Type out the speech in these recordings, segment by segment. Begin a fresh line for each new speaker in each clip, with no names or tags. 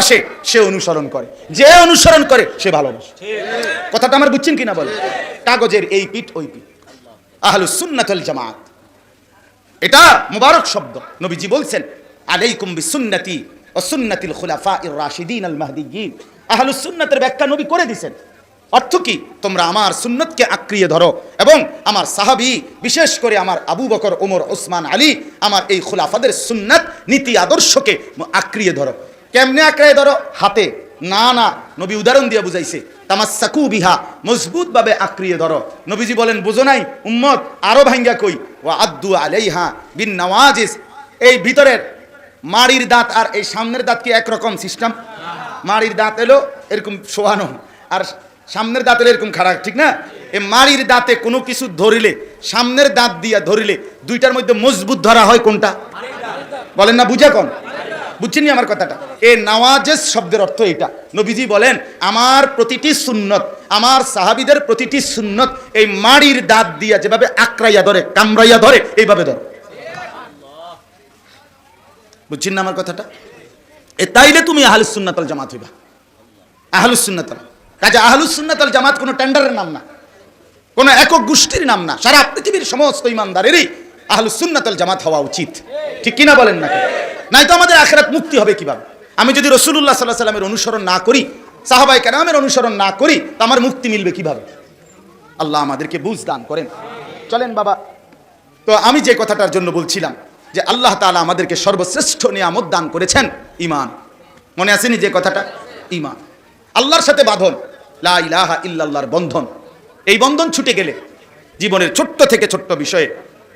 ভালোবাসে, সে অনুসরণ করে। যে অনুসরণ করে, সে ভালোবাসে। কথাটা আমার বুঝছেন কিনা বলে কাগজের এই পিঠ, ওই পিঠ। আহলুস সুন্নাতুল জামাত। এটা মুবারক শব্দ। নবীজি বলছেন, আলাইকুম বিসুন্নতি ও সুন্নাতিল খুলাফা ইর রাশিদিন আল মাহদিয়িন আহলুস সুন্নাতের ব্যাখ্যা নবী করে দিয়েছেন অর্থ কি? তোমরা আমার সুন্নতকে আঁকড়িয়ে ধরো এবং আমার সাহাবি, বিশেষ করে আমার আবু বকর, ওমর, ওসমান, আলী, আমার এই খুলাফাদের সুন্নাত, নীতি, আদর্শকে আঁকড়িয়ে ধরো। কেমনে আঁকড়িয়ে ধরো? হাতে। না না, নবী উদাহরণ দিয়ে বুঝাইছে। তামাসাকু বিহা মজবুত ভাবে আঁকড়িয়ে ধরো। নবীজি বলেন, বুঝো নাই, উম্মত, আরও ভাঙ্গা কই? ও আব্দু আলাইহা বিন নওয়াজিস। এই ভিতরের মাড়ির দাঁত আর এই সামনের দাঁত কি একরকম সিস্টেম? মাড়ির দাঁত এলো, এরকম শোয়ানো। আর সামনের দাঁতের এরকম খারাপ ঠিক না? এই মাড়ির দাঁতে কোনো কিছু ধরিলে, সামনের দাঁত দিয়া ধরিলে, দুইটার মধ্যে মজবুত ধরা হয় কোনটা? বলেন না, বুঝা কোন বুঝছেন আমার কথাটা? এ নওয়াজেস শব্দের অর্থ এটা নবীজি বলেন, আমার প্রতিটি সুন্নত, আমার সাহাবিদের প্রতিটি সুন্নত এই মাড়ির দাঁত দিয়া যেভাবে আক্রাইয়া ধরে, কামড়াইয়া ধরে, এইভাবে ধরে। বুঝছেন না আমার কথাটা? এ তাইলে তুমি আহলুস সুন্নাতাল জামাত হইবা। আহলুস সুন্নাতাল কাজে আহলুস সুন্নাতাল জামাত কোনো টেন্ডারের নাম না। কোনো একক গোষ্ঠীর নাম না। সারা পৃথিবীর সমস্ত ইমানদারেরই আহলুস সুন্নাতাল জামাত হওয়া উচিত। ঠিক কিনা বলেন না নাই তো আমাদের আখেরাত মুক্তি হবে কীভাবে? আমি যদি রসুল্লাহ সাল্লাহ সাল্লামের অনুসরণ না করি সাহাবাই কেরামের অনুসরণ না করি, তো আমার মুক্তি মিলবে কীভাবে? আল্লাহ আমাদেরকে বুঝ দান করেন। চলেন বাবা, তো আমি যে কথাটার জন্য বলছিলাম যে আল্লাহ তাআলা আমাদেরকে সর্বশ্রেষ্ঠ নিয়ামত দান করেছেন ইমান মনে আসেনি যে কথাটা? ইমান আল্লাহর সাথে বাঁধন, লা ইলাহা ইল্লাল্লাহর বন্ধন। এই বন্ধন ছুটে গেলে জীবনের ছোট্ট থেকে ছোট্ট বিষয়ে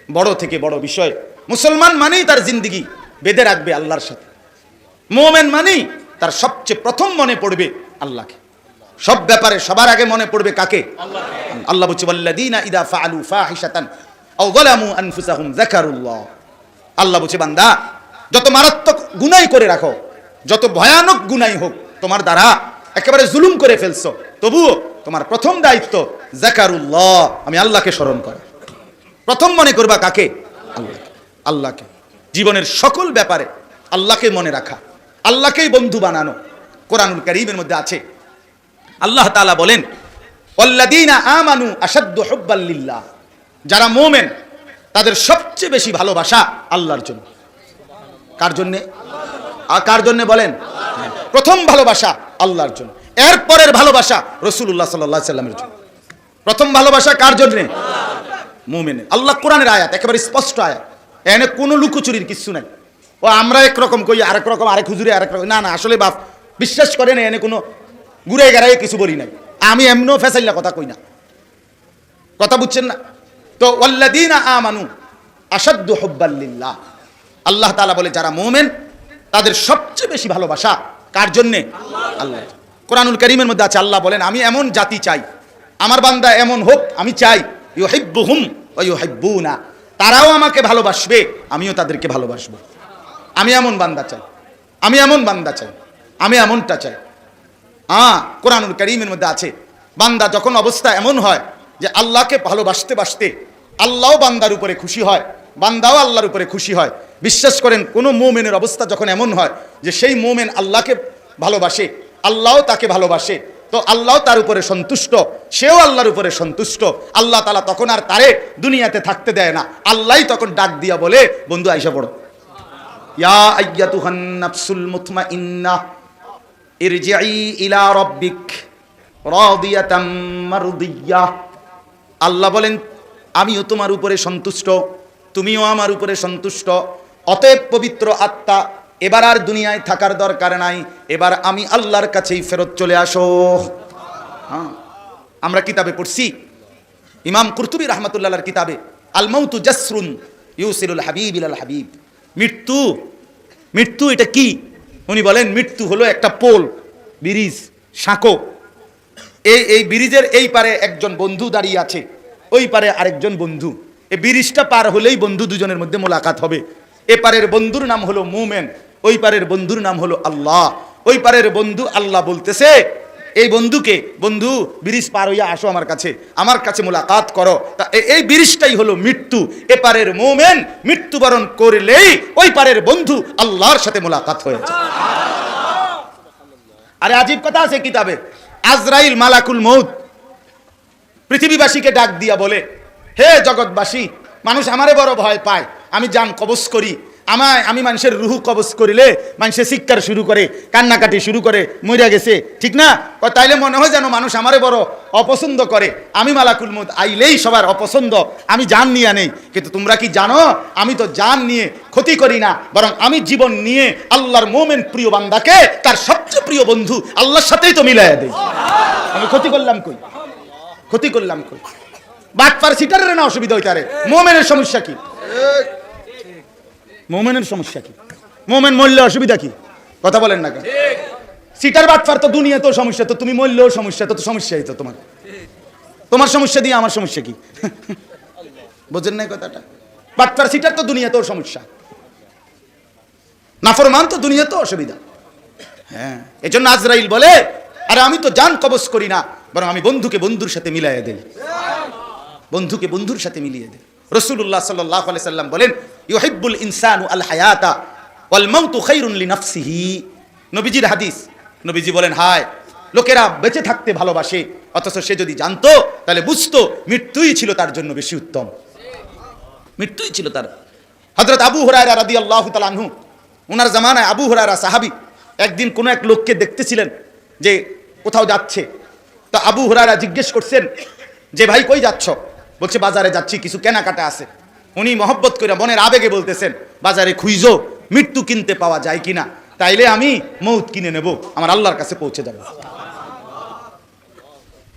বড় থেকে বড় বিষয়। মুসলমান মানেই তার জিন্দিগি, বেঁধে রাখবে আল্লাহর সাথে। মোমেন মানেই তার সবচেয়ে প্রথম মনে পড়বে আল্লাহকে। সব ব্যাপারে সবার আগে মনে পড়বে কাকে? আল্লাহ বলছে ফাহিশাতান আল্লাহ বলছে, বান্দা, যত মারাত্মক গুনাই করে রাখো, যত ভয়ানক গুনাই হোক, তোমার দ্বারা একেবারে জুলুম করে ফেলছো। তবুও তোমার প্রথম দায়িত্ব জাকারুল্লাহ আমি আল্লাহকে স্মরণ করা। প্রথম মনে করবা কাকে? আল্লাহকে। আল্লাহকে জীবনের সকল ব্যাপারে আল্লাহকে মনে রাখা। আল্লাহকেই বন্ধু বানানো। কোরআনুল করিমের মধ্যে আছে। আল্লাহ তাআলা বলেন আমানু আশাদ্দু হুব্বাল লিল্লাহ। যারা মোমেন, তাদের সবচেয়ে বেশি ভালোবাসা আল্লাহর জন্য। কার জন্যে? আর কার জন্যে বলেন? প্রথম ভালোবাসা আল্লাহর জন্য। এরপরের ভালোবাসা রসুল্লাহ সাল্লাহ সাল্লামের জন্য। প্রথম ভালোবাসা কার জন্যে? মুমেনে। আল্লাহ কোরআনের আয়াত, একেবারে স্পষ্ট আয়াত। এনে কোনো লুকোচুরির কিছু নাই। ও, আমরা একরকম কই, আরেক রকম, আরেক হুজুরে আরেক রকম। না না, আসলে বাপ, বিশ্বাস করে না এনে কোনো ঘুরে গেড়াই কিছু বলি নাই। আমি এমনও ফেসাইলা কথা কই না। কথা বুঝছেন না? তো ওয়াল্লাদিনা আমানু আসাদ্দু হব্বাল্লিল্লাহ আল্লাহ তাআলা বলে, যারা মোমেন, তাদের সবচেয়ে বেশি ভালোবাসা কার জন্যে? আল্লাহ। কোরআনুল করিমের মধ্যে আছে, আল্লাহ বলেন, আমি এমন জাতি চাই, আমার বান্দা এমন হোক, আমি চাই ইউহিব্বুহুম ওয়া ইউহিব্বুনা। তারাও আমাকে ভালোবাসবে, আমিও তাদেরকে ভালোবাসবো। আমি এমন বান্দা চাই, আমি এমন বান্দা চাই, আমি এমনটা চাই। হ্যাঁ কোরআনুল করিমের মধ্যে আছে, বান্দা যখন অবস্থা এমন হয় যে আল্লাহকে ভালোবাসতে বাসতে আল্লাহও বান্দার উপরে খুশি হয়, বান্দাও আল্লাহর উপরে খুশি হয়। বিশ্বাস করেন, কোনো মোমেনের অবস্থা যখন এমন হয় যে সেই মোমেন আল্লাহকে ভালোবাসে, আল্লাহও তাকে ভালোবাসে তো আল্লাহ তার উপরে সন্তুষ্ট, সেও আল্লাহর উপরে সন্তুষ্ট। আল্লাহ তালা তখন আর তারে দুনিয়াতে থাকতে দেয় না। আল্লাহই তখন ডাক দিয়া বলে, বন্ধু, আইসা পড়ো। আল্লাহ বলেন, আমিও তোমার উপরে সন্তুষ্ট, তুমিও আমার উপরে সন্তুষ্ট। অতএব পবিত্র আত্মা এবার আর দুনিয়ায় থাকার দরকার নাই। এবার আমি আল্লাহর কাছেই ফেরত চলে আসো। হ্যাঁ আমরা কিতাবে পড়ছি। ইমাম কুরতুবী রহমতুল্লাহর কিতাবে আল মৌতু জাসরুন ইউসিরুল হাবিব ইলাল হাবিব। মৃত্যু মৃত্যু এটা কি? উনি বলেন, মৃত্যু হলো একটা পোল, ব্রিজ, সাঁকো। এই এই ব্রিজের এই পারে একজন বন্ধু দাঁড়িয়ে আছে, ওই পারে আরেকজন বন্ধু। এই ব্রিজটা পার হলেই বন্ধু দুজনের মধ্যে মোলাকাত হবে। এ পারের বন্ধুর নাম হলো মুমেন, ওই পারের বন্ধুর নাম হলো আল্লাহ। ওই পারের বন্ধু আল্লাহ বলতেছে, এই বন্ধুকে, বন্ধু, ব্রিজ পার হইয়া আসো আমার কাছে আমার কাছে মোলাকাত করো। তা এই ব্রিজটাই হলো মৃত্যু। এপারের মোমেন মৃত্যুবরণ করলেই ওই পারের বন্ধু আল্লাহর সাথে মোলাকাত হয়েছে আরে আজীব কথা আছে কিতাবে। আজরাইল মালাকুল মৌত পৃথিবীবাসীকে ডাক দিয়া বলে, হে জগৎবাসী, মানুষ আমারে বড় ভয় পায়। আমি যান কবজ করি। আমায়, আমি মানুষের রুহু কবজ করিলে মানুষের শিক্ষার শুরু করে, কান্নাকাটি শুরু করে মরিয়া গেছে। ঠিক না? তাইলে মনে হয় যেন মানুষ আমারে বড় অপছন্দ করে। আমি মালাকুল মুদ আইলেই সবার অপছন্দ। আমি জান নিয়ে নেই। কিন্তু তোমরা কি জানো? আমি তো যান নিয়ে ক্ষতি করি না। বরং আমি জীবন নিয়ে আল্লাহর মোমেন প্রিয় বান্দাকে তার সবচেয়ে প্রিয় বন্ধু আল্লাহর সাথেই তো মিলাইয়া দেই। আমি ক্ষতি করলাম কই? ক্ষতি করলাম কই? বাটপার সিটারের না অসুবিধা হইতারে? মোমেনের সমস্যা কি? মোমেনের সমস্যা কি? মোমেন মরলে অসুবিধা কি? কথা বলেন না কেন? সিটার বাটপার তো দুনিয়াতেও সমস্যা তো তুমি মরলেও সমস্যা তো তো সমস্যাই তো তোমার। তোমার সমস্যা দিয়ে আমার সমস্যা কি? বোঝেন না কথাটা? বাটপার সিটার তো দুনিয়াতেও সমস্যা। নাফরমান তো দুনিয়াতেও অসুবিধা। হ্যাঁ এজন্য আজরাইল বলে আরে আমি তো জান কবজ করি না বরং আমি বন্ধুকে বন্ধুর সাথে মিলাইয়া দেই। বন্ধুকে বন্ধুর সাথে মিলিয়ে দেয় রসুল্লাহ সাল্লাহ সাল্লাম বলেন ইউহিব্বুল ইনসানু আল হায়াতা ওয়াল মাউতু খাইরুন লিনাফসিহি। নবীজির হাদিস। নবীজি বলেন, হায়, লোকেরা বেঁচে থাকতে ভালোবাসে, অথচ সে যদি জানতো, তাহলে বুঝতো, মৃত্যুই ছিল তার জন্য বেশি উত্তম। মৃত্যুই ছিল তার। হজরত আবু হরায়রা রাদি আল্লাহ তালানহু ওনার জামানায় আবু হরায়রা সাহাবি একদিন কোনো এক লোককে দেখতেছিলেন যে কোথাও যাচ্ছে। তো আবু হরায়রা জিজ্ঞেস করছেন, যে ভাই, কই যাচ্ছ? বলছে, বাজারে যাচ্ছি, কিছু কেনাকাটা আছে। উনি মহব্বত করে মনের আবেগে বলতেছেন, বাজারে খুঁজো, মৃত্যু কিনতে পাওয়া যায় কিনা? তাইলে আমি মৌত কিনে নেব, আমার আল্লাহর কাছে পৌঁছে যাব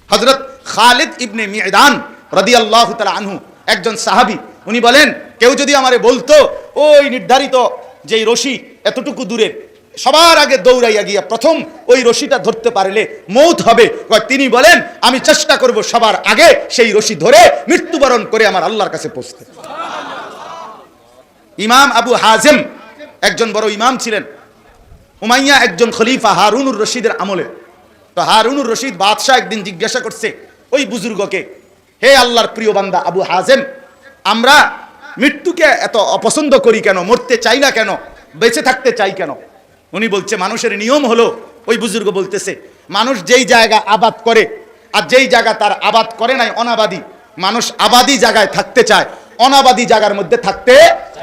হজরত খালেদ ইবনে মিয়দান রদি আল্লাহ আনহু, একজন সাহাবি, উনি বলেন, কেউ যদি আমারে বলতো, ওই নির্ধারিত যেই রশি এতটুকু দূরে সবার আগে দৌড়াইয়া গিয়া প্রথম ওই রশিটা ধরতে পারলে মৌত হবে। তিনি বলেন, আমি চেষ্টা করব সবার আগে সেই রশি ধরে মৃত্যুবরণ করে আমার আল্লাহর কাছে পৌঁছতে। ইমাম আবু হাজেম একজন বড় ইমাম ছিলেন। উমাইয়া একজন খলিফা হারুনুর রশিদের আমলে। তো হারুনুর রশিদ বাদশাহ একদিন জিজ্ঞাসা করছে, ওই বুজুর্গকে, হে আল্লাহর প্রিয় বান্দা আবু হাজেম, আমরা মৃত্যুকে এত অপছন্দ করি কেন? মরতে চাই না কেন? বেঁচে থাকতে চাই কেন? উনি বলছে, মানুষের নিয়ম হলো, ওই বুজুর্গ বলতেছে, মানুষ যেই জায়গা আবাদ করে, আর যেই জায়গা তার আবাদ করে নাই অনাবাদী, মানুষ আবাদি জায়গায় থাকতে চায়, অনাবাদী জায়গার মধ্যে থাকতে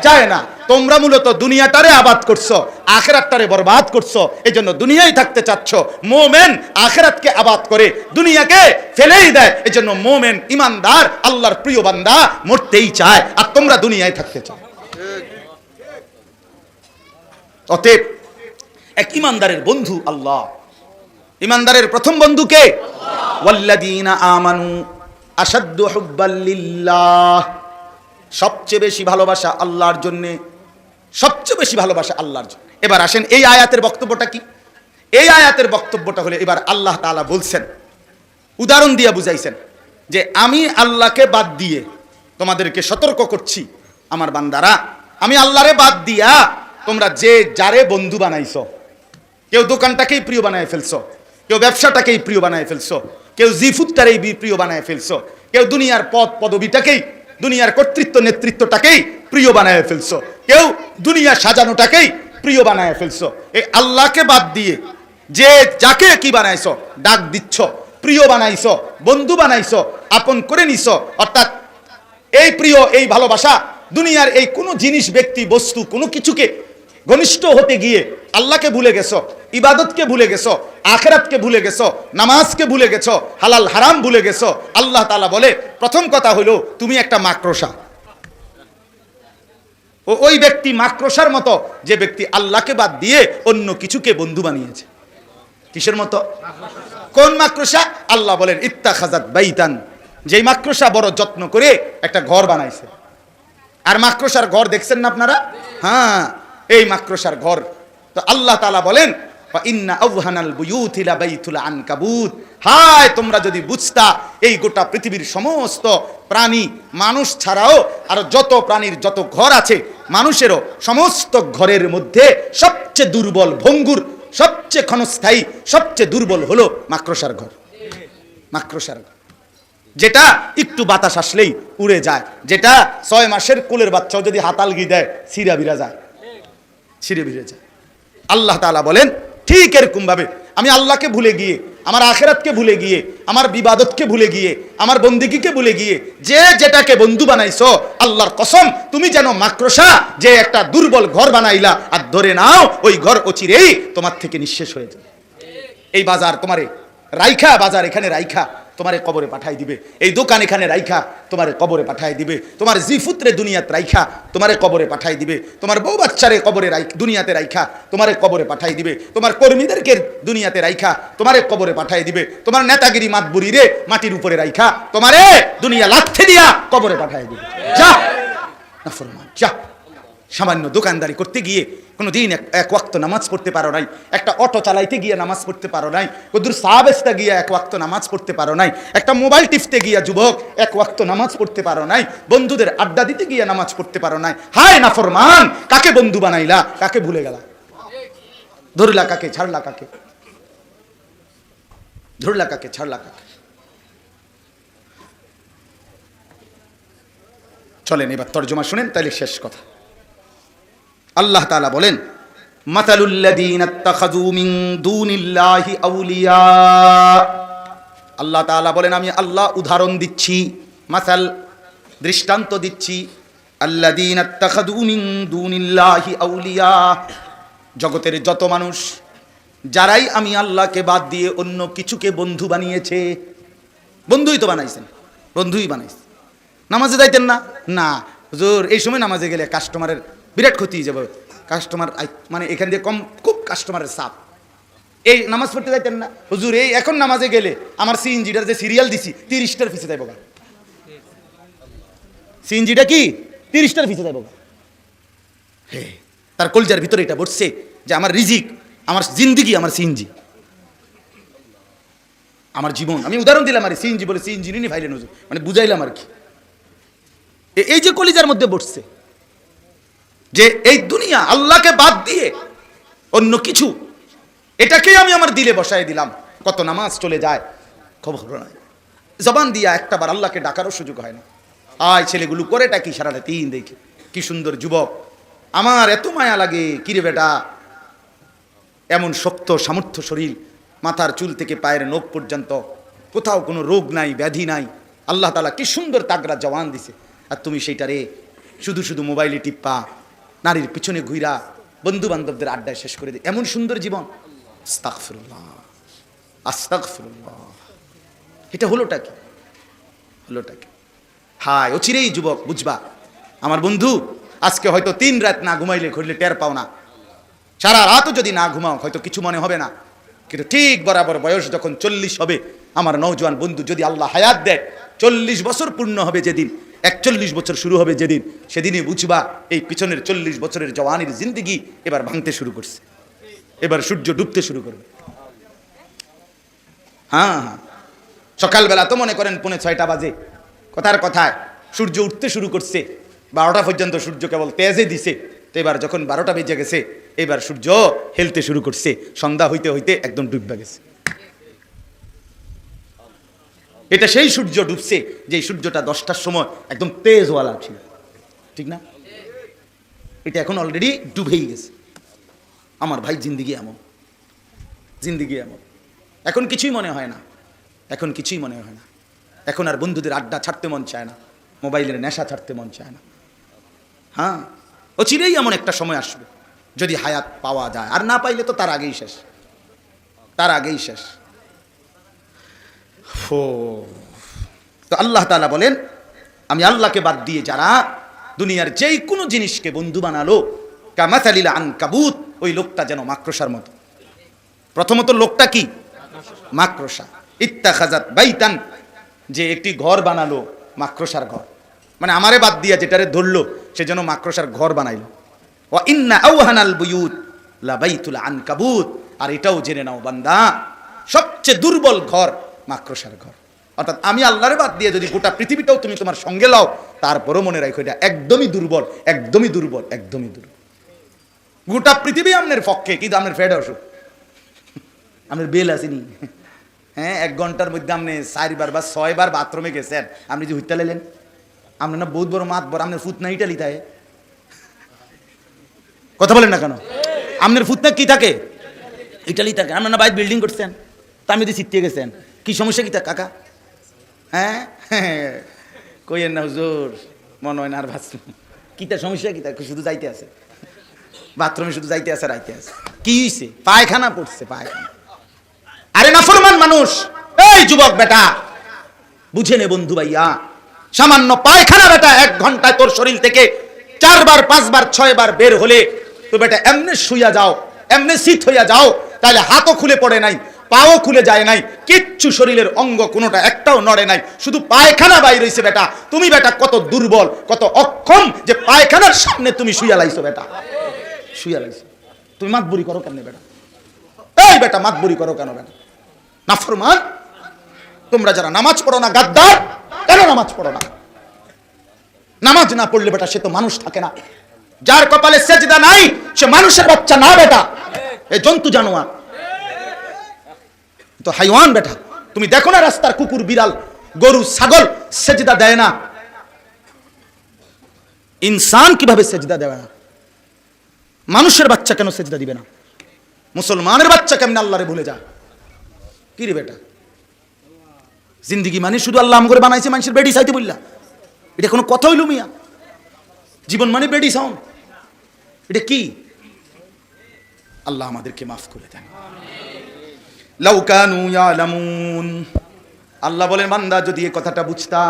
চায় না। তোমরা মূলত দুনিয়াটারে আবাদ করছ, আখেরাতটারে বরবাদ করছ এই জন্য দুনিয়ায় থাকতে চাচ্ছ। মোমেন আখেরাতকে আবাদ করে দুনিয়াকে ফেলেই দেয় এই জন্য মোমেন ইমানদার, আল্লাহর প্রিয় বান্দা মরতেই চায়, আর তোমরা দুনিয়ায় থাকতে চাও। অতএব এক ইমানদারের বন্ধু আল্লাহ। ইমানদারের প্রথম বন্ধুকে আমানু সবচেয়ে বেশি ভালোবাসা আল্লাহর জন্যে, সবচেয়ে বেশি ভালোবাসা আল্লাহর জন্য। এবার আসেন, এই আয়াতের বক্তব্যটা কি? এই আয়াতের বক্তব্যটা হলে, এবার আল্লাহ তাআলা বলছেন, উদাহরণ দিয়ে বুঝাইছেন যে, আমি আল্লাহকে বাদ দিয়ে তোমাদেরকে সতর্ক করছি, আমার বান্দারা। আমি আল্লাহরে বাদ দিয়া তোমরা যে যারে বন্ধু বানাইছো কেউ দোকানটাকেই প্রিয় বানায় ফেলছো, কেউ ব্যবসাটাকেই প্রিয় বানায় ফেলছো, কেউ জিফুতটারেই প্রিয় বানায় ফেলছো, কেউ দুনিয়ার পদ পদবিটাকেই, দুনিয়ার কর্তৃত্ব নেতৃত্বটাকেই প্রিয় বানায় ফেলছো, কেউ দুনিয়া সাজানোটাকেই প্রিয় বানায় ফেলছো। এই আল্লাহকে বাদ দিয়ে যে যাকে কি বানাইছো, ডাক দিচ্ছ, প্রিয় বানাইছো, বন্ধু বানাইছো, আপন করে নিছো, অর্থাৎ এই প্রিয়, এই ভালোবাসা, দুনিয়ার এই কোনো জিনিস, ব্যক্তি, বস্তু, কোনো কিছুকে ঘনিষ্ঠ হতে গিয়ে আল্লাহকে ভুলে গেছো, ইবাদতকে ভুলে গেছো, আখেরাতকে ভুলে গেছো, নামাজকে ভুলে গেছো, হালাল হারাম ভুলে গেছো, আল্লাহ তালা বলে, প্রথম কথা হলো, তুমি একটা মাক্রসা ও ওই ব্যক্তি মাক্রসার মতো, যে ব্যক্তি আল্লাহকে বাদ দিয়ে অন্য কিছুকে বন্ধু বানিয়েছে। কিসের মতো? কোন মাক্রসা আল্লাহ বলেন ইত্তা খাজাত বাইতান। যেই মাক্রসা বড় যত্ন করে একটা ঘর বানাইছে। আর মাক্রসার ঘর দেখছেন না আপনারা? হ্যাঁ এই মাক্রসার ঘর। তো আল্লাহ তালা বলেন, "ফা ইন্না হায়, তোমরা যদি বুঝতা, এই গোটা পৃথিবীর সমস্ত প্রাণী মানুষ ছাড়াও আর যত প্রাণীর যত ঘর আছে, মানুষেরও সমস্ত ঘরের মধ্যে সবচেয়ে দুর্বল ভঙ্গুর, সবচেয়ে ক্ষণস্থায়ী, সবচেয়ে দুর্বল হলো মাক্রসার ঘর। মাক্রসার ঘর। যেটা একটু বাতাস আসলেই উড়ে যায়, যেটা ছয় মাসের কোলের বাচ্চাও যদি হাতালগি দেয় সিরা বিরা যায়। ছিঁড়ে ভিড়ে যায়। আল্লাহ তাআলা বলেন, ঠিক এরকম ভাবে। আমি আল্লাহকে ভুলে গিয়ে, আমার আখেরাতকে ভুলে গিয়ে, আমার বিবাদতকে ভুলে গিয়ে, আমার বন্দিগিকে ভুলে গিয়ে, যে যেটাকে বন্ধু বানাইছো, আল্লাহর কসম, তুমি যেন মাক্রসা যে একটা দুর্বল ঘর বানাইলা, আর ধরে নাও, ওই ঘর অচিরেই তোমার থেকে নিঃশেষ হয়ে যাবে। এই বাজার তোমারে, রাইখা বাজার এখানে রাইখা। তোমারে কবরে পাঠাই দিবে। এই দোকান এখানে রাইখা, তোমারে কবরে পাঠাই দিবে। তোমার জি জিফুত্রে দুনিয়াতে রাইখা, তোমারে কবরে পাঠাই দিবে। তোমার বউ বাচ্চারে কবরে দুনিয়াতে রাইখা, তোমারে কবরে পাঠাই দিবে। তোমার কর্মীদেরকে দুনিয়াতে রাইখা, তোমারে কবরে পাঠাই দিবে। তোমার নেতাগিরি মাতবুরি রে মাটির উপরে রাইখা, তোমারে দুনিয়া লাথে দিয়া কবরে পাঠাই দিবে। যা! নাফরমান, যা! সামান্য দোকানদারি করতে গিয়ে কোনো দিন এক ওয়াক্ত নামাজ পড়তে পারো নাই, একটা অটো চালাইতে গিয়ে নামাজ পড়তে পারো নাই, কদুর সাহাবেস্তা গিয়ে এক ওয়াক্ত নামাজ পড়তে পারো নাই, একটা মোবাইল টিপতে গিয়া যুবক এক ওয়াক্ত নামাজ পড়তে পারো নাই, বন্ধুদের আড্ডা দিতে গিয়ে নামাজ পড়তে পারো নাই। হায় নাফরমান কাকে বন্ধু বানাইলা, কাকে ভুলে গেলা? ধরলা কাকে, ছাড়লা কাকে? ধরলা কাকে, ছাড়লা কাকে? চলেন, এবার তর্জমা শুনেন তাহলে শেষ কথা। আল্লাহ তালা বলেন আল্লাহ তাআলা বলেন, আমি আল্লাহ উদাহরণ দিচ্ছি, মাসাল দৃষ্টান্ত দিচ্ছি জগতের যত মানুষ, যারাই আমি আল্লাহকে বাদ দিয়ে অন্য কিছুকে বন্ধু বানিয়েছে, বন্ধুই তো বানাইছেন, বন্ধুই বানাইছে। নামাজে যাইতেন না? না। হুজুর, এই সময় নামাজে গেলে কাস্টমারের বিরাট ক্ষতি হয়ে যাবে। কাস্টমার মানে এখান দিয়ে কম, খুব কাস্টমারের চাপ। এই নামাজ পড়তে যাইতেন না। হুজুর, এই এখন নামাজে গেলে আমার সিএনজিটার যে সিরিয়াল দিছি, তিরিশটার পিছিয়ে বাবা সিএনজিটা কি? তিরিশটার পিছিয়ে বাবা হে, তার কলজার ভিতরে এটা বসছে যে আমার রিজিক, আমার জিন্দিগি আমার সিএনজি আমার জীবন। আমি উদাহরণ দিলাম, আর সিএনজি বলে সিএনজি নিয়ে ভাইলেন হুজুর। মানে বুঝাইলাম আর কি। এই যে কলিজার মধ্যে বসছে যে এই দুনিয়া আল্লাহকে বাদ দিয়ে অন্য কিছু, এটাকেই আমি আমার দিলে বসায় দিলাম। কত নামাজ চলে যায়, খবর নাই। জবান দিয়া একটা বার আল্লাহকে ডাকারও সুযোগ হয় না। আয় ছেলেগুলো করেটা কি সারাটা তিন দেখি। কি সুন্দর যুবক। আমার এত মায়া লাগে কিরে বেটা? এমন শক্ত সামর্থ্য শরীর, মাথার চুল থেকে পায়ের নখ পর্যন্ত। কোথাও কোনো রোগ নাই, ব্যাধি নাই। আল্লাহ তালা কি সুন্দর তাগড়া জওয়ান দিছে। আর তুমি সেইটারে শুধু শুধু মোবাইলে টিপ্পা নারীর পিছনে ঘুইরা বন্ধু বান্ধবদের আড্ডায় শেষ করে দিই এমন সুন্দর জীবন। এটা হলোটা কি? হলোটা কি? হায়, অচিরেই যুবক, বুঝবা? আমার বন্ধু, আজকে হয়তো তিন রাত না ঘুমাইলে ঘুরলে টের পাও না। সারা রাতও যদি না ঘুমাও, হয়তো কিছু মনে হবে না। কিন্তু ঠিক বরাবর বয়স যখন চল্লিশ হবে, আমার নৌজওয়ান বন্ধু যদি আল্লাহ হায়াত দেয়, চল্লিশ বছর পূর্ণ হবে যেদিন। একচল্লিশ বছর শুরু হবে যেদিন, সেদিনই বুঝবা এই পিছনের চল্লিশ বছরের জওয়ানির জিন্দিগি এবার ভাঙতে শুরু করছে। এবার সূর্য ডুবতে শুরু করবে। হ্যাঁ হ্যাঁ। সকালবেলা তো মনে করেন পৌনে ছয়টা বাজে। কথার কথায় সূর্য উঠতে শুরু করছে। বারোটা পর্যন্ত সূর্য কেবল তেজে দিছে। তো এবার যখন বারোটা বেজে গেছে, এবার সূর্য হেলতে শুরু করছে। সন্ধ্যা হইতে হইতে একদম ডুববে গেছে। এটা সেই সূর্য ডুবছে যে সূর্যটা দশটার সময় একদম তেজওয়ালা ছিল। ঠিক না? এটা এখন অলরেডি ডুবেই গেছে। আমার ভাই জিন্দিগি এমন। জিন্দিগি এমন। এখন কিছুই মনে হয় না। এখন কিছুই মনে হয় না। এখন আর বন্ধুদের আড্ডা ছাড়তে মন চায় না। মোবাইলের নেশা ছাড়তে মন চায় না। হ্যাঁ? ও চিরেই এমন একটা সময় আসবে। যদি হায়াত পাওয়া যায়। আর না পাইলে তো তার আগেই শেষ। তার আগেই শেষ। তো আল্লাহ তালা বলেন, আমি আল্লাহকে বাদ দিয়ে যারা দুনিয়ার যেই কোনো জিনিসকে বন্ধু বানালো কামাতালিলা আন কাবুত ওই লোকটা যেন মাক্রসার মতো। প্রথমত লোকটা কি? মাক্রসা ইত্তাখাজাত বাইতান, যে একটি ঘর বানালো মাক্রসার ঘর। মানে আমারে বাদ দিয়া যেটারে ধরলো, সে যেন মাক্রসার ঘর বানাইলো। ও ইন্না আউহানাল বুয়ুত লা বাইতুল আনকাবুত। আর এটাও জেনে নাও বান্দা, সবচেয়ে দুর্বল ঘর মাক্রসার ঘর। অর্থাৎ আমি আল্লাহরে বাদ দিয়ে যদি গোটা পৃথিবীটাও তুমি তোমার সঙ্গে লাও, তারপরও মনে রাখো এটা একদমই দুর্বল একদমই দুর্বল একদমই দুর্বল। গোটা পৃথিবী আপনার পক্ষে কিন্তু আপনার ফেড অসুখ। আপনার বেল আসেনি। হ্যাঁ এক ঘণ্টার মধ্যে আপনি চারবার বা ছয়বার বাথরুমে গেছেন। আপনি যে হুইতা লেলেন আপনার না বহুত বড় মাত বড় আপনার ফুট না ইটালি থাকে কথা বলেন না কেন? আপনার ফুটনা কি থাকে? ইটালি থাকে আপনার না বাইরে বিল্ডিং করছেন তা আমি তো চিত্তে গেছেন। কি সমস্যা কি তা কাকা? হ্যাঁ? কইয়েন না হুজুর, মনে হয় না আর ভাবছি কি তার সমস্যা কি তার? শুধু যাইতে আছে। বাথরুমে শুধু যাইতে আছে রাইতে আছে। কি হইছে? পায়খানা পড়ছে, পায়খানা। আরে নাফরমান মানুষ! এই যুবক বেটা! বুঝে নে বন্ধু ভাইয়া। সামান্য পায়খানা বেটা এক ঘন্টায় তোর শরীর থেকে চারবার, পাঁচবার, ছয়বার বের হলে তো বেটা এমনি শুইয়া যাও, এমনি শীত হইয়া যাও তাহলে হাতও খুলে পড়ে নাই। পাও খুলে যায় নাই। কিচ্ছু শরীরের অঙ্গ কোনোটা একটাও নড়ে নাই। শুধু পায়খানা বাইর হইছে বেটা। তুমি বেটা কত দুর্বল, কত অক্ষম যে পায়খানার সামনে তুমি শুইয়া লাইছো বেটা। শুইয়া লাইছো। তুমি মাতবুরি করো কেন বেটা? এই বেটা মাতবুরি করো কেন বেটা? নাফরমান তোমরা যারা নামাজ পড়ো না, গাদ্দার, কেন নামাজ পড়ো না? নামাজ না পড়লে বেটা সে তো মানুষ থাকে না। যার কপালে সেজদা নাই, সে মানুষের বাচ্চা না বেটা। এ জন্তু জানোয়ার। তো হাইওয়ান বেটা, তুমি দেখো না রাস্তার কুকুর, বিড়াল, গরু, ছাগল, সেজদা দেয় না। ইনসান কীভাবে সেজদা দেবে না? মানুষের বাচ্চা কেন সেজদা দিবে না? মুসলমানের বাচ্চা কেমন আল্লাহরে ভুলে যায়? কি রে বেটা? জিন্দিগি মানে শুধু আল্লাহ আম করে বানাইছে মানুষের বেডি চাইতে বললা এটা কোনো কথা হইল মিয়া জীবন মানে বেডি সাউন্ড। এটা কি? আল্লাহ আমাদেরকে মাফ করে দেন। লাউকানু ইয়ালামুন। আল্লাহ বলেন, বান্দা, যদি এই কথাটা বুঝতা,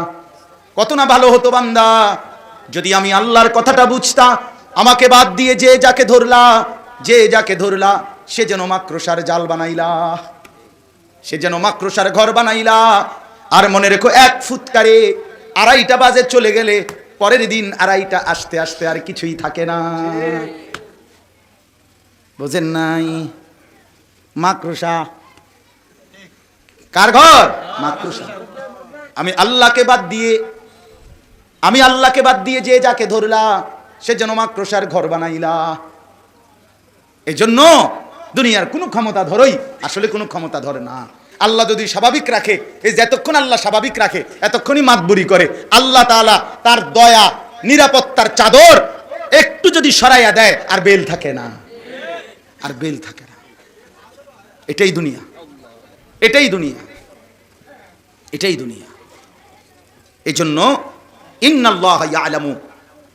কত না ভালো হতো বান্দা, যদি আমি আল্লাহর কথাটা বুঝতা, আমাকে বাদ দিয়ে যে যাকে ধরলা, যে যাকে ধরলা, সে যেন মাক্রসার জাল বানাইলা, সে যেন মাক্রসার ঘর বানাইলা। আর মনে রেখো, এক ফুৎকারে আড়াইটা বাজে চলে গেলে, পরের দিন আড়াইটা আসতে আসতে আর কিছুই থাকে না। বোঝেন নাই? মাক্রসা কার ঘর? মাক্রসা আমি আল্লাহকে বাদ দিয়ে, আমি আল্লাহকে বাদ দিয়ে যে যাকে ধরলা সে যেন মাক্রসার ঘর বানাইলা। এই জন্য দুনিয়ার কোনো ক্ষমতা ধরই, আসলে কোনো ক্ষমতা ধরে না। আল্লাহ যদি স্বাভাবিক রাখে, এই এতক্ষণ আল্লাহ স্বাভাবিক রাখে, এতক্ষণই মাতবুরি করে, আল্লাহ তাআলা তার দয়া, নিরাপত্তার চাদর একটু যদি সরাইয়া দেয়, আর বেল থাকে না। আর বেল থাকে না। এটাই দুনিয়া। এটাই দুনিয়া। এটাই দুনিয়া। এই জন্য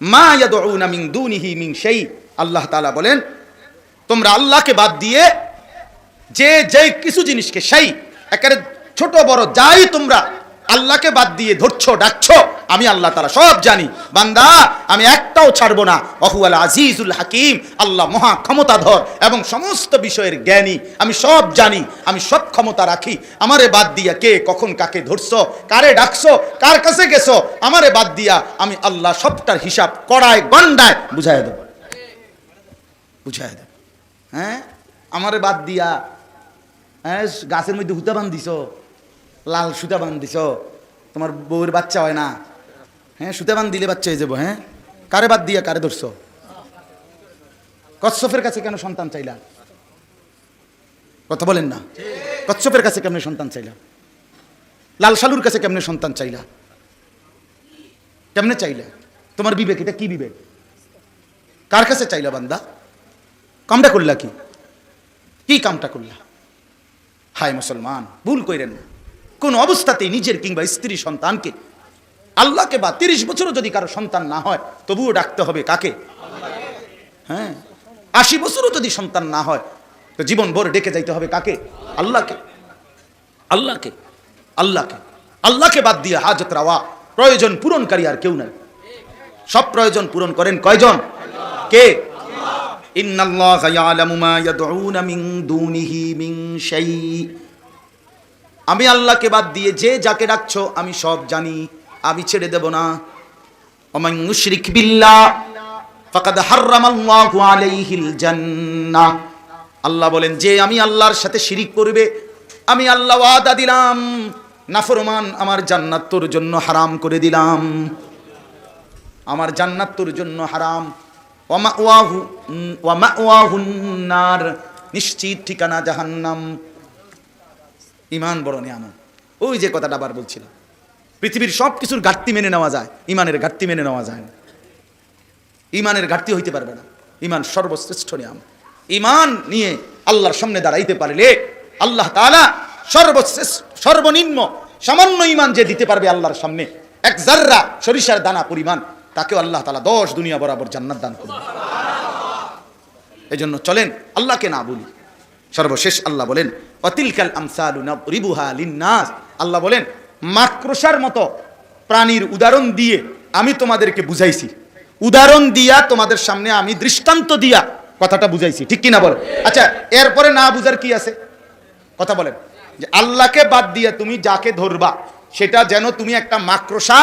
মা আল্লাহ তাআলা বলেন, তোমরা আল্লাহকে বাদ দিয়ে যে যে কিছু জিনিসকে সেই একেবারে ছোট বড় যাই তোমরা আল্লাহকে বাদ দিয়ে ধরছো, ডাকছো আমি আল্লাহ তারা সব জানি। বান্দা, আমি একটাও ছাড়বো না। অহুয়াল আজিজুল হাকিম, আল্লাহ মহা ক্ষমতাধর এবং সমস্ত বিষয়ের জ্ঞানী। আমি সব জানি, আমি সব ক্ষমতা রাখি। আমারে বাদ দিয়া কে কখন কাকে ধরছো, কারে ডাকছো, কার কাছে গেছো, আমারে বাদ দিয়া আমি আল্লাহ সবটার হিসাব কড়ায় গন্ডায় বুঝাই দেব। বুঝাই দেব। হ্যাঁ? আমারে বাদ দিয়া হ্যাঁ গাছের মধ্যে হুতা বান্ধিছ, লাল সুতা বান্ধিছ, তোমার বউয়ের বাচ্চা হয় না। হ্যাঁ সুতা বান দিলে বাচ্চা হয়ে যাব হ্যাঁ? কারে বাদ দিয়া, কারে ধরছ? কচ্ছপের কাছে কেন সন্তান চাইলা? কথা বলেন না। কচ্ছপের কাছে কেমনে সন্তান চাইলা? লাল সালুর কাছে কেমনে সন্তান চাইলা? কেমনে চাইলা? তোমার বিবেক, এটা কি বিবেক? কার কাছে চাইলা বান্দা? কামটা করলা কি? কি কামটা করলা? হায় মুসলমান, ভুল কইরেন না। কোন অবস্থাতেই নিজের কিংবা স্ত্রী সন্তানকে আল্লাহকে বা তিরিশ বছরও যদি কারও সন্তান না হয়, তবুও ডাকতে হবে কাকে? হ্যাঁ আশি বছরও যদি সন্তান না হয়, তো জীবন ভর ডেকে যাইতে হবে কাকে? আল্লাহকে। আল্লাহকে। আল্লাহকে। আল্লাহকে বাদ দিয়ে হাজত রাওয়া, প্রয়োজন পূরণকারী আর কেউ নাই। সব প্রয়োজন পূরণ করেন কয়জন? কে? আমি আল্লাহকে বাদ দিয়ে যে যাকে ডাকছো, আমি সব জানি। আমি ছেড়ে দেব না। ওমান মুশরিক বিল্লাহ, ফাকাদ হাররামাল্লাহু আলাইহিল জান্নাহ। আল্লাহ বলেন, যে আমি আল্লাহর সাথে শিরিক করবে, আমি আল্লাহ ওয়াদা দিলাম, নাফরমান, আমার জান্নাত তোর জন্য হারাম করে দিলাম। আমার জান্নাত তোর জন্য হারাম। নার, নিশ্চিত ঠিকানা জাহান্নাম। ইমান বড় নিয়ামত। ওই যে কথাটা আবার বলছিলাম। পৃথিবীর সব কিছুর ঘাটতি মেনে নেওয়া যায়, ইমানের ঘাটতি মেনে নেওয়া যায় না। ইমানের ঘাটতি হইতে পারবে না। ইমান সর্বশ্রেষ্ঠ নিয়াম। ইমান নিয়ে আল্লাহর সামনে দাঁড়াইতে পারলে আল্লাহ তাআলা সর্বশেষ সর্বনিম্ন, সামান্য ইমান যে দিতে পারবে আল্লাহর সামনে, এক জাররা সরিষার দানা পরিমাণ, তাকেও আল্লাহ তালা দশ দুনিয়া বরাবর জান্নাত দান করবে এই জন্য চলেন, আল্লাহকে না বলি। সর্বশেষ আল্লাহ বলেন, অতিলকাল আমসালু রিবুহা লিন্নাস। আল্লাহ বলেন মাক্রসার মতো প্রাণীর উদাহরণ দিয়ে আমি তোমাদেরকে বুঝাইছি। উদাহরণ দিয়া তোমাদের সামনে আমি দৃষ্টান্ত দিয়া কথাটা বুঝাইছি। ঠিক কিনা বল? আচ্ছা এরপরে না বুঝার কি আছে? কথা বলেন। যে আল্লাহকে বাদ দিয়ে তুমি যাকে ধরবা, সেটা যেন তুমি একটা মাক্রসা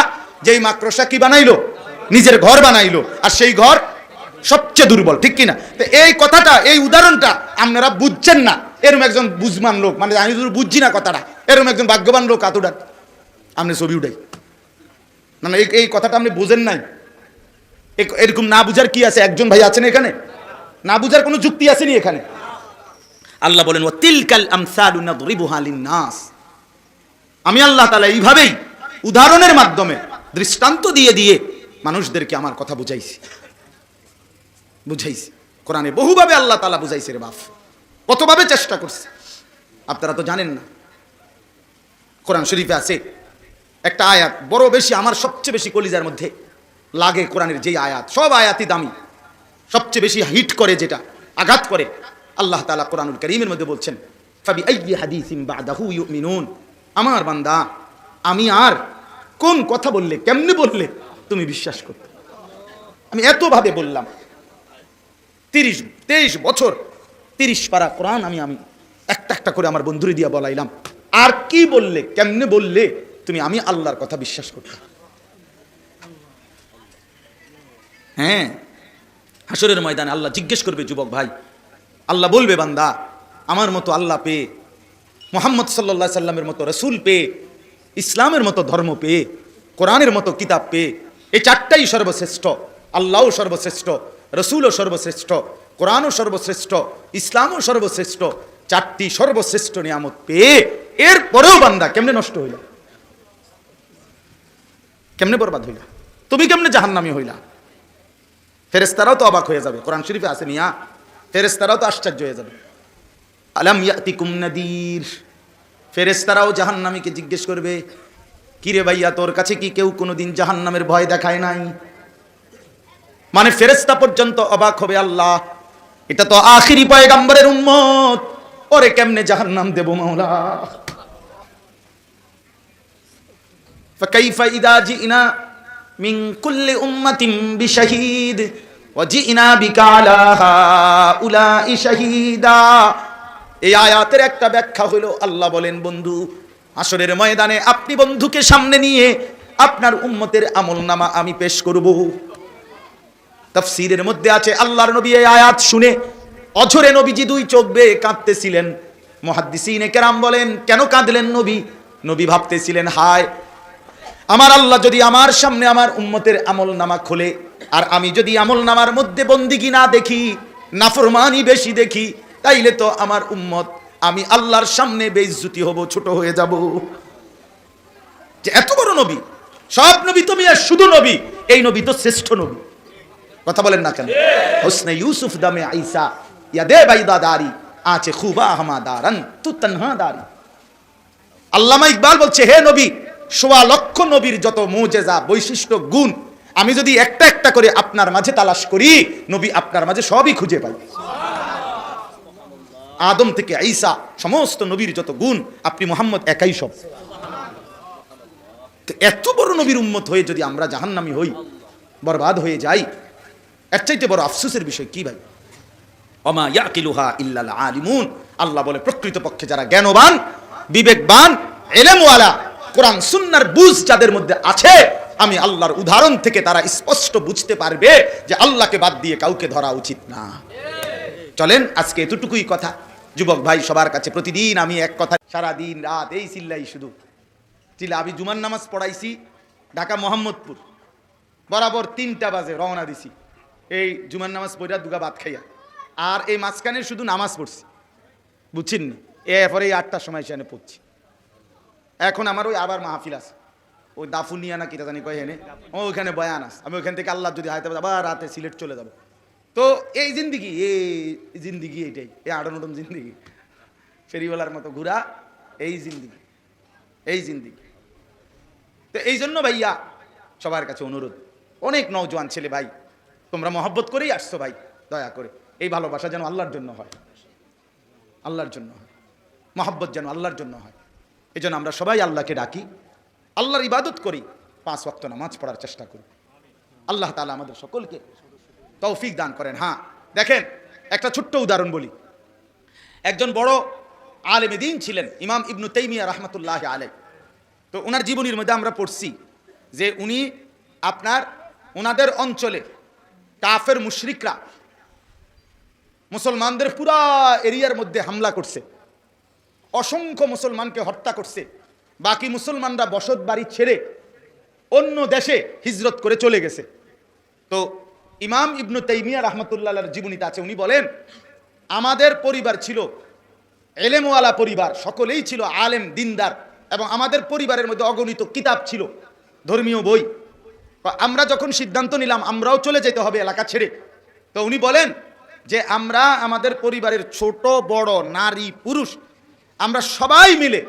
যেই মাক্রসা কি বানাইলো? নিজের ঘর বানাইলো। আর সেই ঘর সবচেয়ে দুর্বল, ঠিক কিনা? তো এই কথাটা, এই উদাহরণটা আপনারা বুঝছেন না। এরম একজন বুঝমান লোক মানে আমি বুঝছি না কথাটা। এরম একজন ভাগ্যবান লোক আতুডান আপনি ছবি উঠাই। না না এই কথাটা আপনি বোঝেন নাই। এরকম না বুঝার কি আছে? একজন ভাই আছেন এখানে? না বুঝার কোনো যুক্তি আসেনি এখানে? আল্লাহ বলেন ও তিলকাল লিন্নাস। আমি আল্লাহ তালা এইভাবেই উদাহরণের মাধ্যমে দৃষ্টান্ত দিয়ে দিয়ে মানুষদেরকে আমার কথা বুঝাইছি। বুঝাইছি। কোরআনে বহুভাবে আল্লাহ তালা বুঝাইছে রে বাপ। কতভাবে চেষ্টা করছে। আপনারা তো জানেন না। কোরআন শরীফে আছে একটা আয়াত, বড় বেশি, আমার সবচেয়ে বেশি কলিজার মধ্যে লাগে কোরআনের যেই আয়াত, সব আয়াতই দামি। সবচেয়ে বেশি হিট করে যেটা, আঘাত করে। আল্লাহ তাআলা কোরআনুল করিমের মধ্যে বলছেন আমার বান্দা, আমি আর কোন কথা বললে, কেমনে বললে তুমি বিশ্বাস করতে? আমি এতভাবে বললাম, তিরিশ, তেইশ বছর, তিরিশ পারা কোরআন আমি আমি একটা একটা করে আমার বন্ধুরে দিয়া বলাইলাম, আর কি বললে, কেমনে বললে? তুমি, আমি আল্লাহর কথা বিশ্বাস করতে হ্যাঁ হাসরের ময়দানে আল্লাহ জিজ্ঞেস করবে, যুবক ভাই, আল্লাহ বলবে, বান্দা, আমার মতো আল্লাহ পেয়ে, মোহাম্মদ সাল্লা সাল্লামের মতো রসুল পেয়ে, ইসলামের মতো ধর্ম পেয়ে, কোরআনের মতো কিতাব পেয়ে, এই চারটাই সর্বশ্রেষ্ঠ, আল্লাহও সর্বশ্রেষ্ঠ, রসুলও সর্বশ্রেষ্ঠ, কোরআনও সর্বশ্রেষ্ঠ, ইসলামও সর্বশ্রেষ্ঠ, চারটি সর্বশ্রেষ্ঠ নিয়ামত পেয়ে এর পরেও বান্দা কেমনে নষ্ট হইল? কেমনে বরবাদ হইলা? তুমি কেমনে জাহান্নামি হইলা? ফেরেস্তারাও তো অবাক হয়ে যাবে। কোরআন শরীফে আছে মিয়া। ফেরেস্তারাও তো আশ্চর্য হয়ে যাবে। আলাম ইয়াতিকুম নাদির। ফেরেস্তারাও জাহান্নামীকে জিজ্ঞেস করবে, কিরে ভাইয়া, তোর কাছে কি কেউ কোনোদিন জাহান্নামের ভয় দেখায় নাই? মানে ফেরেস্তা পর্যন্ত অবাক হবে আল্লাহ। এটা তো আখিরি পয়গাম্বরের উম্মত। ওরে কেমনে জাহান্নাম দেব মাওলা? فكيف إذا جئنا من كل أمة بشهيد وجئنا بك على هؤلاء شهيدا এই আয়াতের একটা ব্যাখ্যা হলো আল্লাহ বলেন বন্ধু আসরের ময়দানে আপনি বন্ধুকে সামনে নিয়ে আপনার উম্মতের আমল নামা আমি পেশ করব তাফসীরের মধ্যে আছে আল্লাহর নবী এই আয়াত শুনে অঝরে নবীজি দুই চোখ বেয়ে কাঁদতেছিলেন মুহাদ্দিসিনে কেরাম বলেন কেন কাঁদলেন নবী নবী ভাবতেছিলেন হায় আমার আল্লাহ যদি আমার সামনে আমার উম্মতের আমল নামা খোলে, আর আমি যদি আমল নামার মধ্যে বন্দিগি না দেখি, নাফরমানি বেশি দেখি, তাইলে তো আমার উম্মত, আমি আল্লাহর সামনে বেইজ্জতি হব, ছোট হয়ে যাব। যে এত বড় নবী, সব নবী তো মিয়া শুধু নবী, এই নবী তো শ্রেষ্ঠ নবী। কথা বলেন না কেন? হোসনে ইউসুফ দামে আইসা ইয়া দে বাইদা দারি আছে খুবা হামা দারান, তু তনহা দারি। আল্লামা ইকবাল বলছে, হে নবী সোয়া লক্ষ নবীর যত মোজেজা, বৈশিষ্ট্য, গুণ, আমি যদি একটা একটা করে আপনার মাঝে তালাশ করি, নবী আপনার মাঝে সবই খুঁজে পাই আদম থেকে ঈসা, সমস্ত নবীর যত গুণ, আপনি মোহাম্মদ একাই সব। এত বড় নবীর উন্মত হয়ে যদি আমরা জাহান্নামি হই, বরবাদ হয়ে যাই, এর চাইতে বড় আফসোসের বিষয় কি ভাই? অমা ইয়াকিলুহা ইল্লাল আলিমুন। আল্লাহ বলে, প্রকৃতপক্ষে যারা জ্ঞানবান, বিবেকবান, এলেমওয়ালা কোরআন সুন্নার বুঝ যাদের মধ্যে আছে, আমি আল্লাহর উদাহরণ থেকে তারা স্পষ্ট বুঝতে পারবে যে আল্লাহকে বাদ দিয়ে কাউকে ধরা উচিত না। চলেন, আজকে এতটুকুই কথা। যুবক ভাই সবার কাছে প্রতিদিন আমি এক কথা সারা দিন রাত এই চিল্লাই শুধু। চিল্লা, আমি জুমার নামাজ পড়াইছি ঢাকা মোহাম্মদপুর। বরাবর তিনটা বাজে রওনা দিছি। এই জুমার নামাজ পড়া দুগা ভাত খাইয়া। আর এই মাঝখানে শুধু নামাজ পড়ছি। বুঝছেন এরপরে এই আটটার সময় সেখানে পড়ছি। এখন আমার ওই আবার মাহফিল আছে। ওই দাফুনিয়া না কিটা জানি কয় হেনে? ওইখানে বয়ান আছে। আমি ওইখান থেকে আল্লাহ যদি হাইতে আবার রাতে সিলেট চলে যাব। তো এই জিন্দিগি এই জিন্দিগি এইটাই এই আড়নটন জিন্দিগি। ফেরিওয়ালার মতো ঘুরা, এই জিন্দিগি। এই জিন্দিগি। তো এই জন্য ভাইয়া, সবার কাছে অনুরোধ। অনেক নওজোয়ান ছেলে ভাই, তোমরা মহব্বত করেই আসছো ভাই, দয়া করে। এই ভালোবাসা যেন আল্লাহর জন্য হয়। আল্লাহর জন্য হয়। মহব্বত যেন আল্লাহর জন্য হয়। এই জন্য আমরা সবাই আল্লাহকে ডাকি, আল্লাহর ইবাদত করি, পাঁচ ওয়াক্ত নামাজ পড়ার চেষ্টা করি। আল্লাহ তালা আমাদের সকলকে তৌফিক দান করেন। হ্যাঁ দেখেন, একটা ছোট্ট উদাহরণ বলি। একজন বড় আলেমে দিন ছিলেন, ইমাম ইবনু তাইমিয়া রহমতুল্লাহ আলাই তো ওনার জীবনীর মধ্যে আমরা পড়ছি যে উনি আপনার ওনাদের অঞ্চলে কাফের মুশরিকরা, মুসলমানদের পুরা এরিয়ার মধ্যে হামলা করছে। অসংখ্য মুসলমানকে হত্যা করছে। বাকি মুসলমানরা বসত বাড়ি ছেড়ে অন্য দেশে হিজরত করে চলে গেছে। তো ইমাম ইবনু তাইমিয়া রহমতুল্লাহর জীবনীতে আছে, উনি বলেন, আমাদের পরিবার ছিল এলেমওয়ালা পরিবার, সকলেই ছিল আলেম, দিনদার এবং আমাদের পরিবারের মধ্যে অগণিত কিতাব ছিল, ধর্মীয় বই। আমরা যখন সিদ্ধান্ত নিলাম, আমরাও চলে যেতে হবে এলাকা ছেড়ে। তো উনি বলেন যে, আমরা আমাদের পরিবারের ছোট, বড়, নারী, পুরুষ আমরা সবাই মিলে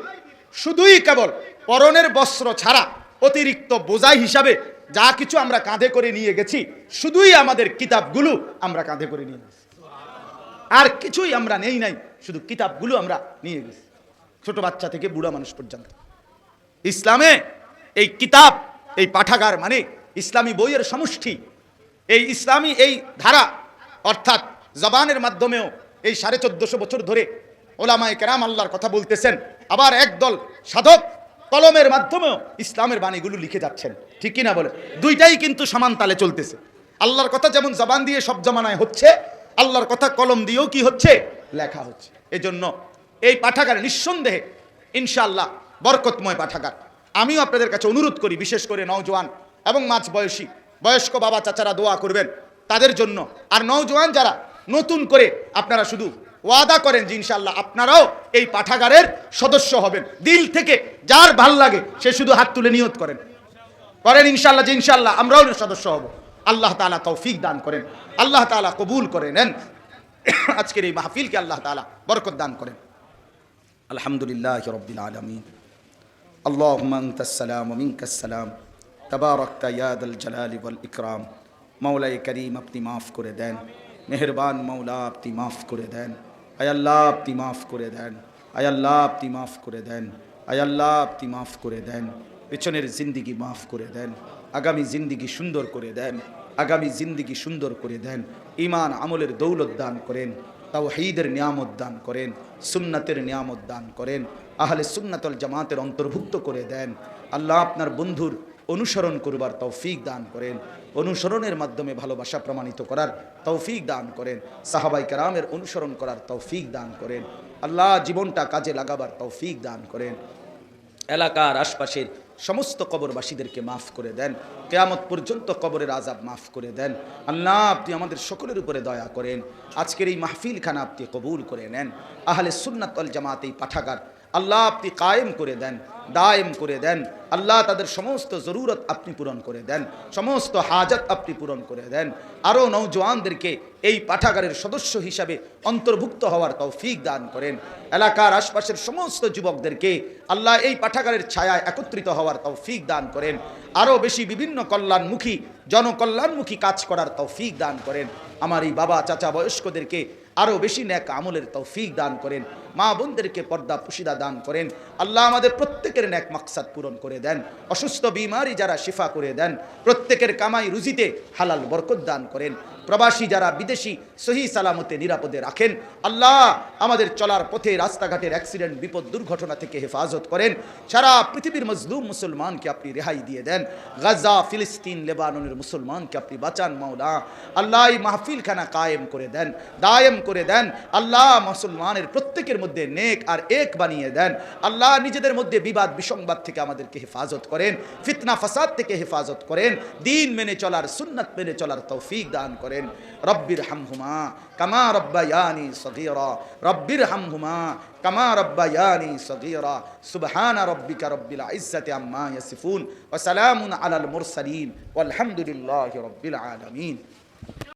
শুধুই কেবল পরনের বস্ত্র ছাড়া অতিরিক্ত বোঝাই হিসাবে যা কিছু আমরা কাঁধে করে নিয়ে গেছি, শুধুই আমাদের কিতাবগুলো আমরা কাঁধে করে নিয়ে গেছি। আর কিছুই আমরা নেই নাই, শুধু কিতাবগুলো আমরা নিয়ে গেছি। ছোট বাচ্চা থেকে বুড়া মানুষ পর্যন্ত। ইসলামে এই কিতাব, এই পাঠাগার মানে ইসলামী বইয়ের সমষ্টি। এই ইসলামী এই ধারা, অর্থাৎ জবানের মাধ্যমেও এই সাড়ে চোদ্দশো বছর ধরে ওলামায় কেরাম আল্লাহর কথা বলতেছেন। আবার একদল সাধক কলমের মাধ্যমেও ইসলামের বাণীগুলো লিখে যাচ্ছেন। ঠিক কিনা বলে? দুইটাই কিন্তু সমান তালে চলতেছে। আল্লাহর কথা যেমন জবান দিয়ে সব জমানায় হচ্ছে, আল্লাহর কথা কলম দিয়েও কি হচ্ছে? লেখা হচ্ছে। এজন্য এই পাঠাগার নিঃসন্দেহে ইনশাআল্লাহ বরকতময় পাঠাগার। আমিও আপনাদের কাছে অনুরোধ করি, বিশেষ করে নওজোয়ান এবং মাঝ বয়সী, বয়স্ক বাবা চাচারা দোয়া করবেন। তাদের জন্য। আর নওজোয়ান যারা, নতুন করে আপনারা শুধু ওয়াদা করেন যে ইনশাল্লাহ আপনারাও এই পাঠাগারের সদস্য হবেন দিল থেকে যার ভাল লাগে সে শুধু হাত তুলে নিয়ত করেন করেন ইনশাল্লাহ যে ইনশাল্লাহ আমরাও সদস্য হব আল্লাহ তাআলা তৌফিক দান করেন আল্লাহ তাআলা কবুল করে নেন আজকের এই মাহফিলকে আল্লাহ তাআলা বরকত দান করেন আলহামদুলিল্লাহ রব্বিল আলমিন اللهم أنت السلام ومنك السلام تباركت يا ذا الجلال والإكرام মৌলাই করিম আপনি মাফ করে দেন মেহরবান মৌলা আপনি মাফ করে দেন আয়াল্লাহ আপনি মাফ করে দেন। আয়াল্লাহ আপনি মাফ করে দেন। আয়াল্লাহ আপনি মাফ করে দেন। পেছনের জিন্দিগি মাফ করে দেন। আগামী জিন্দিগি সুন্দর করে দেন। আগামী জিন্দিগি সুন্দর করে দেন। ইমান আমলের দৌলত দান করেন। তাও হাইদের নিয়ামত দান করেন। সুন্নাতের নিয়ামত দান করেন। আহলে সুন্নাতল জামাতের অন্তর্ভুক্ত করে দেন। আল্লাহ আপনার বন্ধুর অনুসরণ করবার তৌফিক দান করেন। অনুসরণের মাধ্যমে ভালোবাসা প্রমাণিত করার তৌফিক দান করেন। সাহাবাই কারামের অনুসরণ করার তৌফিক দান করেন। আল্লাহ জীবনটা কাজে লাগাবার তৌফিক দান করেন। এলাকার আশপাশের সমস্ত কবরবাসীদেরকে মাফ করে দেন। কেয়ামত পর্যন্ত কবরের আজাব মাফ করে দেন। আল্লাহ, আপনি আমাদের সকলের উপরে দয়া করেন। আজকের এই মাহফিলখানা আপনি কবুল করে নেন। আহলে সুন্নাত জামাত এই পাঠাগার আল্লাহ আপনি কায়েম করে দেন, দায়েম করে দেন। আল্লাহ তাদের সমস্ত জরুরত আপনি পূরণ করে দেন, সমস্ত হাজত আপনি পূরণ করে দেন। আরও নৌজওয়ানদেরকে এই পাঠাগারের সদস্য হিসাবে অন্তর্ভুক্ত হওয়ার তৌফিক দান করেন। এলাকার আশপাশের সমস্ত যুবকদেরকে আল্লাহ এই পাঠাগারের ছায়ায় একত্রিত হওয়ার তৌফিক দান করেন। আরও বেশি বিভিন্ন কল্যাণমুখী, জনকল্যাণমুখী কাজ করার তৌফিক দান করেন। আমার এই বাবা, চাচা, বয়স্কদেরকে আরও বেশি ন্যাক আমলের তৌফিক দান করেন, মা বোনদেরকে পর্দা পুশিদা দান করেন, আল্লাহ আমাদের প্রত্যেকের ন্যাক মাকসাদ পূরণ করে দেন, অসুস্থ, বিমারি যারা শিফা করে দেন, প্রত্যেকের কামাই রুজিতে হালাল বরকত দান করেন প্রবাসী যারা বিদেশি সহি সালামতে নিরাপদে রাখেন, আল্লাহ আমাদের চলার পথে, রাস্তাঘাটের অ্যাক্সিডেন্ট বিপদ, দুর্ঘটনা থেকে হেফাজত করেন। সারা পৃথিবীর মজলুম মুসলমানকে আপনি রেহাই দিয়ে দেন। গাজা, ফিলিস্তিন, লেবাননের মুসলমানকে আপনি বাঁচান, মাওলা। আল্লাহ মাহফিলখানা কায়েম করে দেন, দায়েম করে দেন। আল্লাহ মুসলমানের প্রত্যেকের মধ্যে নেক আর এক বানিয়ে দেন। আল্লাহ নিজেদের মধ্যে বিবাদ, বিসংবাদ থেকে আমাদেরকে হেফাজত করেন, ফিতনা, ফাসাদ থেকে হেফাজত করেন। দিন মেনে চলার, সুন্নাত মেনে চলার তৌফিক দান করেন। রব্বির হামহুমা কামা রব্বায়ানি সগীরা রব্বির হামহুমা কামা রব্বায়ানি সগীরা সুবহানা রব্বিকা রব্বিল ইজ্জাতি আম্মা ইয়াসিফুন ওয়া সালামুন আলাল মুরসালিন ওয়ালহামদুলিল্লাহি রব্বিল আলামিন